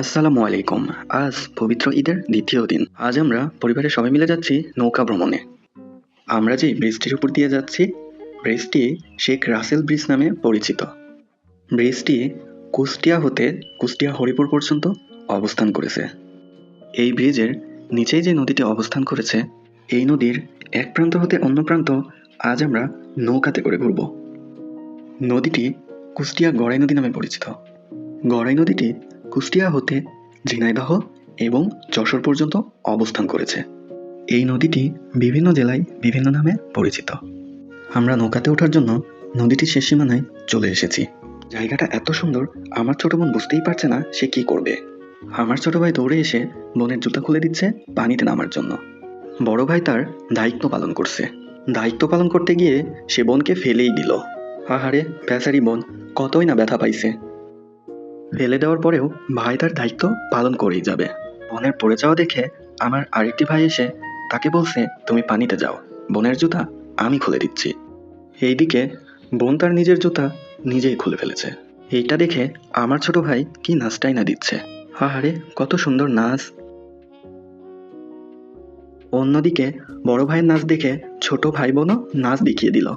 আসসালামু আলাইকুম আজ পবিত্র ঈদের দ্বিতীয় দিন। আজ আমরা পরিবারের সবাই মিলে যাচ্ছি নৌকা ভ্রমণে। আমরা যে ব্রিজটির উপর দিয়ে যাচ্ছি, ব্রিজটি শেখ রাসেল ব্রিজ নামে পরিচিত। ব্রিজটি কুষ্টিয়া হতে কুষ্টিয়া হরিপুর পর্যন্ত অবস্থান করেছে। এই ব্রিজের নিচেই যে নদীটি অবস্থান করেছে, এই নদীর এক প্রান্ত হতে অন্য প্রান্ত আজ আমরা নৌকাতে করে ঘুরব। নদীটি কুষ্টিয়া গড়াই নদী নামে পরিচিত। গড়াই নদীটি কুষ্টিয়া হতে ঝিনাইদহ এবং যশোর পর্যন্ত অবস্থান করেছে। এই নদীটি বিভিন্ন জেলায় বিভিন্ন নামে পরিচিত। আমরা নৌকাতে ওঠার জন্য নদীটির শেষ সীমানায় চলে এসেছি। জায়গাটা এত সুন্দর, আমার ছোট বোন বুঝতেই পারছে না সে কি করবে। আমার ছোট ভাই দৌড়ে এসে বোনের জুতা খুলে দিচ্ছে পানিতে নামার জন্য। বড় ভাই তার দায়িত্ব পালন করছে। দায়িত্ব পালন করতে গিয়ে সে বোনকে ফেলেই দিল। আহারে, বেচারি বোন কতই না ব্যথা পাইছে। ফেলে দেওয়ার পরেও ভাই তার দায়িত্ব পালন করেই যাবে। বোনের পড়ে যাওয়া দেখে আমার আরেকটি ভাই এসে তাকে বলছে, তুমি পানিতে যাও। বোনের জুতা আমি খুলে দিচ্ছি। এইদিকে বোন তার নিজের জুতা নিজেই খুলে ফেলেছে। এইটা দেখে আমার ছোট ভাই কি নাচটাই না দিচ্ছে। আহারে, কত সুন্দর নাচ। অন্যদিকে বড় ভাইয়ের নাচ দেখে ছোট ভাই বোনও নাচ দেখিয়ে দিল।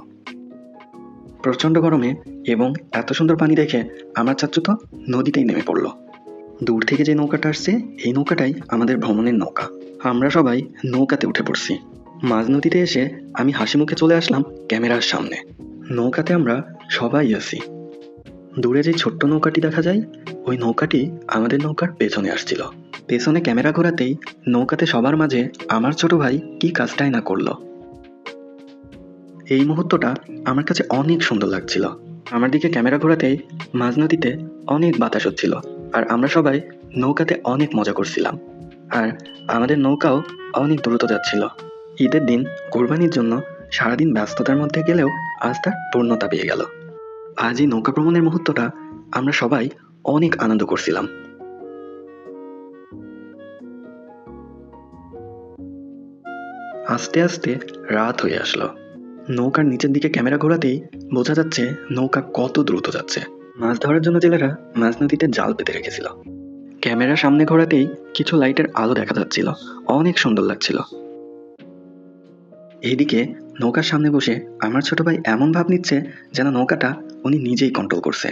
প্রচণ্ড গরমে এবং এত সুন্দর পানি দেখে আমার চাচু তো নদীতেই নেমে পড়ল। দূর থেকে যে নৌকাটা আসছে, এই নৌকাটাই আমাদের ভ্রমণের নৌকা। আমরা সবাই নৌকাতে উঠে পড়ছি। মাঝ নদীতে এসে আমি হাসি মুখে চলে আসলাম ক্যামেরার সামনে। নৌকাতে আমরা সবাই আছি। দূরে যে ছোট্ট নৌকাটি দেখা যায়, ওই নৌকাটি আমাদের নৌকার পেছনে আসছিল। পেছনে ক্যামেরা ঘোরাতেই নৌকাতে সবার মাঝে আমার ছোট ভাই কি কাজটাই না করল। এই মুহূর্তটা আমার কাছে অনেক সুন্দর লাগছিল। আমার দিকে ক্যামেরা ঘোরাতেই মাঝ নদীতে অনেক বাতাস হচ্ছিল, আর আমরা সবাই নৌকাতে অনেক মজা করছিলাম। আর আমাদের নৌকাও অনেক দ্রুত যাচ্ছিল। ঈদের দিন কোরবানির জন্য সারাদিন ব্যস্ততার মধ্যে গেলেও আজ তার পূর্ণতা পেয়ে গেল। আজ এই নৌকা ভ্রমণের মুহূর্তটা আমরা সবাই অনেক আনন্দ করছিলাম। আস্তে আস্তে রাত হয়ে আসলো। নৌকার নিচের দিকে ক্যামেরা ঘোরাতেই বোঝা যাচ্ছে নৌকা কত দ্রুত যাচ্ছে। মাছ ধরার জন্য জেলেরা মাছ নদীতে জাল পেতে রেখেছিল। ক্যামেরা সামনে ঘোরাতেই কিছু লাইটের আলো দেখা যাচ্ছিল। অনেক সুন্দর লাগছিল। এইদিকে নৌকার সামনে বসে আমার ছোট ভাই এমন ভাব নিচ্ছে যেন নৌকাটা উনি নিজেই কন্ট্রোল করছে।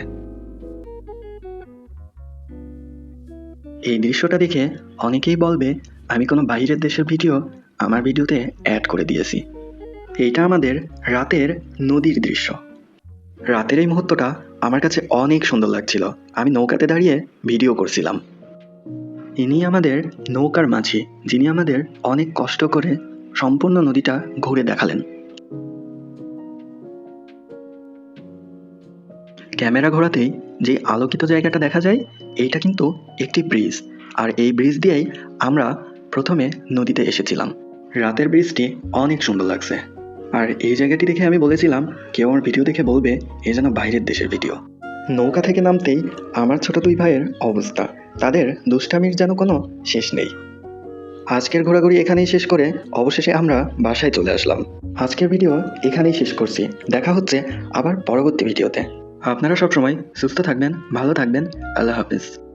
এই দৃশ্যটা দেখে অনেকেই বলবে, আমি কোনো বাইরের দেশের ভিডিও আমার ভিডিওতে অ্যাড করে দিয়েছি। এইটা আমাদের রাতের নদীর দৃশ্য। রাতের এই মুহূর্তটা আমার কাছে অনেক সুন্দর লাগছিল। আমি নৌকাতে দাঁড়িয়ে ভিডিও করছিলাম। ইনি আমাদের নৌকার মাঝি, যিনি আমাদের অনেক কষ্ট করে সম্পূর্ণ নদীটা ঘুরে দেখালেন। ক্যামেরা ঘোরাতেই যে আলোকিত জায়গাটা দেখা যায়, এইটা কিন্তু একটি ব্রিজ। আর এই ব্রিজ দিয়েই আমরা প্রথমে নদীতে এসেছিলাম। রাতের ব্রিজটি অনেক সুন্দর লাগছে। আর এই জায়গাটি দেখে আমি বলেছিলাম, কেউ আমার ভিডিও দেখে বলবে, এ যেন বাইরের দেশের ভিডিও। নৌকা থেকে নামতেই আমার ছোট দুই ভাইয়ের অবস্থা। তাদের দুষ্টামির যেন কোনো শেষ নেই। আজকের ঘোরাঘুরি এখানেই শেষ করে অবশেষে আমরা বাসায় চলে আসলাম। আজকের ভিডিও এখানেই শেষ করছি। দেখা হচ্ছে আবার পরবর্তী ভিডিওতে। আপনারা সবসময় সুস্থ থাকবেন, ভালো থাকবেন। আল্লাহ হাফিজ।